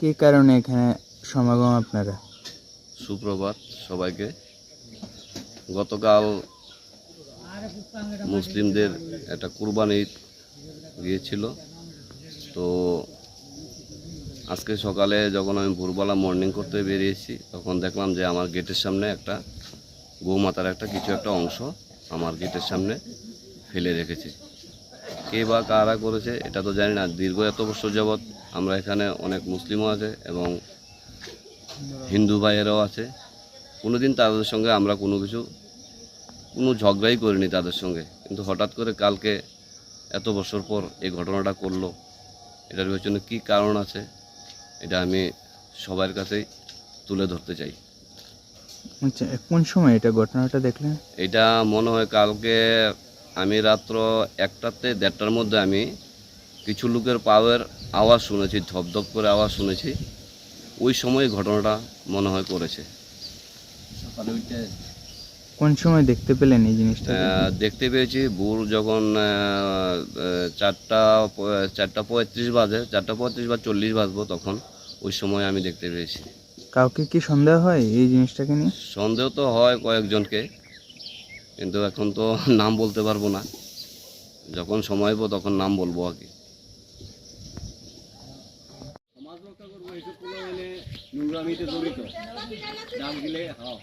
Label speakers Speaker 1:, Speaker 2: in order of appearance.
Speaker 1: কি কারণে এখানে সমাগম আপনারা?
Speaker 2: সুপ্রভাত সবাইকে। গতকাল মুসলিমদের একটা কুরবানি ঈদ গিয়েছিল। তো আজকে সকালে যখন আমি ভোরবেলা মর্নিং করতে বেরিয়েছি তখন দেখলাম যে আমার গেটের সামনে একটা গৌমাতার একটা কিছু একটা অংশ আমার গেটের সামনে ফেলে রেখেছে। কে বা কারা করেছে এটা তো জানি না। দীর্ঘ এত বছর যাবৎ আমরা এখানে অনেক মুসলিমও আছে এবং হিন্দু ভাইয়েরাও আছে। কোনো দিন তাদের সঙ্গে আমরা কোনো কিছু, কোনো ঝগড়াই করিনি তাদের সঙ্গে। কিন্তু হঠাৎ করে কালকে এত বছর পর এই ঘটনাটা করল, এটার পেছনে কী কারণ আছে, এটা আমি সবার কাছেই তুলে ধরতে চাই।
Speaker 1: আচ্ছা কোন সময় এটা ঘটনাটা দেখলেন?
Speaker 2: এটা মনে হয় কালকে আমি রাত্র একটাতে দেড়টার মধ্যে আমি কিছু লোকের পাওয়ার আওয়াজ শুনেছি ধপধপ করে আওয়াজ শুনেছি। ওই সময় ঘটনাটা মনে হয় করেছে।
Speaker 1: কোন সময় দেখতে পেলেন এই জিনিসটা?
Speaker 2: দেখতে পেয়েছি ভোর যখন চারটা চারটা পঁয়ত্রিশ বাজে চারটা পঁয়ত্রিশ বা চল্লিশ বাজবো তখন ওই সময় আমি দেখতে পেয়েছি।
Speaker 1: কাউকে কি সন্দেহ হয় এই জিনিসটাকে নিয়ে?
Speaker 2: সন্দেহ তো হয় কয়েকজনকে কিন্তু এখন তো নাম বলতে পারব না। যখন সময় হব তখন নাম বলব আর কি।
Speaker 3: মানে নোংরামিতে জড়িত। ডাক দিলে হ্যাঁ